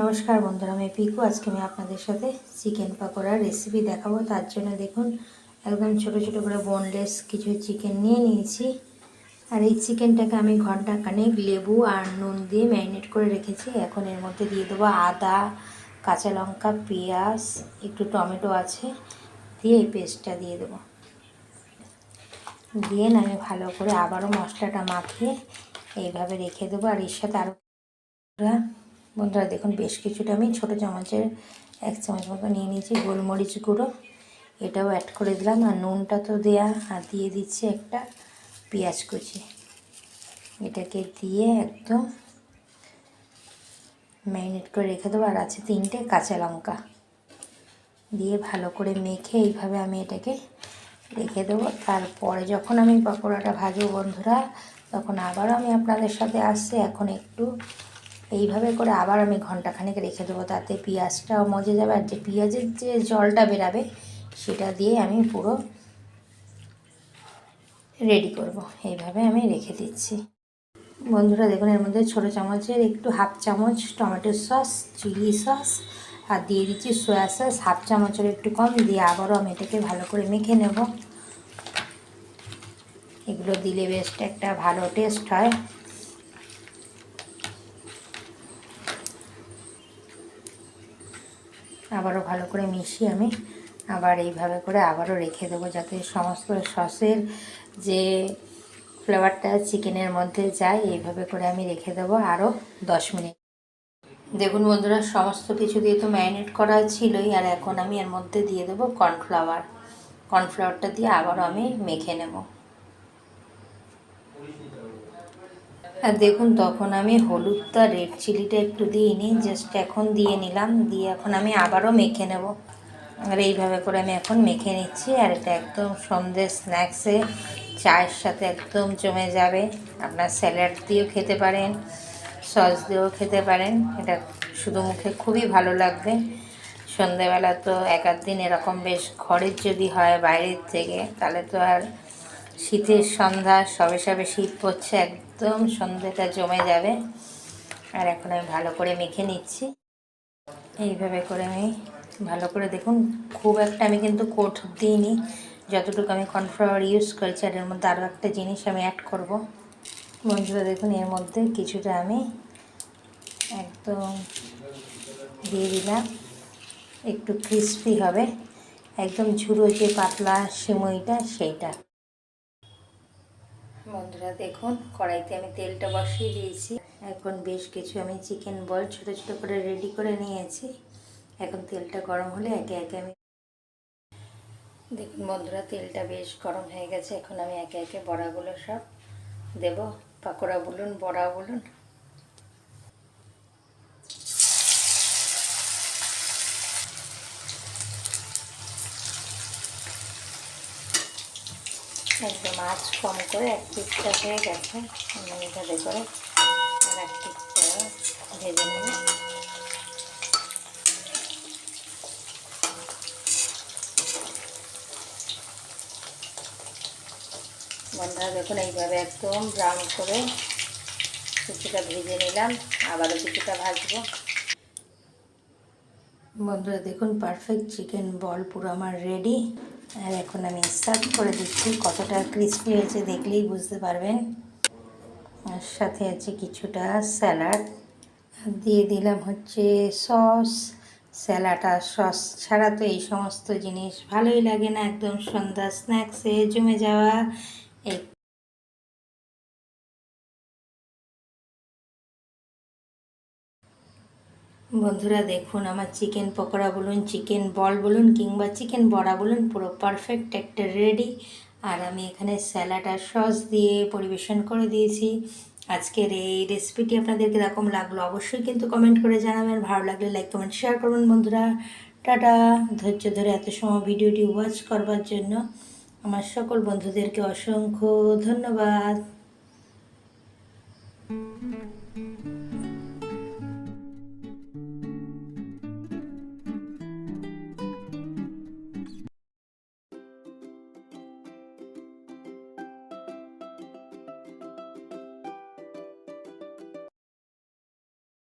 নমস্কার বন্ধুরা, আমি পিকু। আজকে আমি আপনাদের সাথে চিকেন পাকোড়ার রেসিপি দেখাবো। তার জন্য দেখুন, একদম ছোট ছোট করে বোনলেস কিছু চিকেন নিয়ে নিয়েছি। আর এই চিকেনটাকে আমি ঘণ্টা খানেক লেবু আর নুন দিয়ে ম্যারিনেট করে রেখেছি। এখন এর মধ্যে দিয়ে দেবো আদা, কাঁচা লঙ্কা, পেঁয়াজ, একটু টমেটো আছে, দিয়ে এই পেস্টটা দিয়ে দেবো। দিয়ে আমি ভালো করে আবারও মশলাটা মাখিয়ে এইভাবে রেখে দেবো। আর এর সাথে আরও বন্ধুরা দেখুন, বেশ কিছুটা আমি ছোটো চামচের এক চামচ মতো নিয়ে নিয়েছি, গোলমরিচ গুঁড়ো। এটাও অ্যাড করে দিলাম, আর নুনটা তো দেয়া, আর দিয়ে দিচ্ছি একটা পেঁয়াজ কুচি। এটাকে দিয়ে একদম ম্যারিনেট করে রেখে দেবো, আর আছে তিনটে কাঁচা লঙ্কা। দিয়ে ভালো করে মেখে এইভাবে আমি এটাকে রেখে দেবো। তারপরে যখন আমি পকোড়াটা ভাজবো বন্ধুরা, তখন আবারও আমি আপনাদের সাথে আসছি। এখন একটু এইভাবে করে আবার আমি ঘন্টাখানেক রেখে দেবো, তাতে পেঁয়াজটাও মজে যাবে আর যে পেঁয়াজের যে জলটা বেরাবে সেটা দিয়ে আমি পুরো রেডি করব। এইভাবে আমি রেখে দিচ্ছি। বন্ধুরা দেখুন, এর মধ্যে ছোটো চামচের একটু হাফ চামচ টমেটো সস, চিলি সস আর দিয়ে দিচ্ছি সয়া সস। হাফ চামচের একটু কম দিয়ে আবারও আমি এটাকে ভালো করে মেখে নেব। এগুলো দিলে বেস্ট একটা ভালো টেস্ট হয়। আবারও ভালো করে মিশিয়ে আমি আবার এইভাবে করে আবারও রেখে দেবো যাতে সমস্ত সসের যে ফ্লেভারটা চিকেনের মধ্যে যায়, এইভাবে করে আমি রেখে দেবো আরও দশ মিনিট। দেখুন বন্ধুরা, সমস্ত কিছু দিয়ে তো ম্যারিনেট করা ছিলই, আর এখন আমি এর মধ্যে দিয়ে দেবো কর্নফ্লাওয়ার। কর্নফ্লাওয়ারটা দিয়ে আবারও আমি মেখে নেব। আর দেখুন, তখন আমি হলুদটা রেড চিলিটা একটু দিইনি জাস্ট এখন দিয়ে নিলাম, দিয়ে এখন আমি আবারও মেখে নেব। আর এইভাবে করে আমি এখন মেখে নিচ্ছি, আর এটা একদম সন্ধ্যে স্ন্যাক্সে চায়ের সাথে একদম জমে যাবে। আপনার স্যালাড দিয়েও খেতে পারেন সস দিয়েও খেতে পারেন, এটা শুধু মুখে খুবই ভালো লাগবে। সন্ধেবেলা তো এক দিন এরকম বেশ ঘরের যদি হয় বাইরের থেকে, তাহলে তো আর শীতের সন্ধ্যা, সবে সবে শীত পড়ছে, একদম সন্ধ্যেটা জমে যাবে। আর এখন আমি ভালো করে মেখে নিচ্ছি। এইভাবে করে আমি ভালো করে দেখুন, খুব একটা আমি কিন্তু কোট দিইনি। যতটুকু আমি কর্নফ্লাওয়ার ইউজ করেছি, আর এর মধ্যে আরও একটা জিনিস আমি অ্যাড করব। বন্ধুরা দেখুন, এর মধ্যে কিছুটা আমি একদম দিয়ে দিলাম। একটু ক্রিস্পি হবে। একদম ঝুড়ো যে পাতলা সিমইটা, সেইটা। বন্ধুরা দেখুন, কড়াইতে আমি তেলটা বসিয়ে দিয়েছি। এখন বেশ কিছু আমি চিকেন বল ছোট ছোট করে রেডি করে নিয়েছি। এখন তেলটা গরম হলে একে একে আমি দেখুন বন্ধুরা, তেলটা বেশ গরম হয়ে গেছে। এখন আমি একে একে বড়াগুলো সব দেব। পাকোড়া বলুন বড়া বলুন একদম আঁচ কম করে এক পিসটা হয়ে গেছে। আমি এভাবে করে আর এক পিসটা ভেজে নেব। বন্ধুরা, দেখুন, এইভাবে একদম ব্রাউন করে কিছুটা ভেজে নিলাম, আবারও কিছুটা ভাজবো। বন্ধুরা, দেখুন পারফেক্ট চিকেন বল পুরো আমার রেডি আর এখন আমি সার্ভ করে দিচ্ছি। কতটা ক্রিস্পি হয়েছে দেখলেই বুঝতে পারবেন। আর সাথে আছে কিছুটা স্যালাড দিয়ে দিলাম হচ্ছে সস স্যালাড আর সস ছাড়া তো এই সমস্ত জিনিস ভালোই লাগে না। একদম সন্ধ্যা স্ন্যাক্সে জমে যাওয়া। বন্ধুরা দেখুন, আমার চিকেন পকোড়া বলুন চিকেন বল বলুন, কিংবা চিকেন বড়া বলুন, পুরো পারফেক্ট একটা রেডি আর আমি এখানে স্যালাড আর সস দিয়ে পরিবেশন করে দিয়েছি। আজকের এই রেসিপিটি আপনাদের কীরকম লাগল, অবশ্যই কিন্তু কমেন্ট করে জানাবেন। ভালো লাগলে লাইক কমেন্ট শেয়ার করবেন বন্ধুরা। টাটা! ধৈর্য ধরে এত সময় ভিডিওটি ওয়াচ করবার জন্য আমার সকল বন্ধুদেরকে অসংখ্য ধন্যবাদ।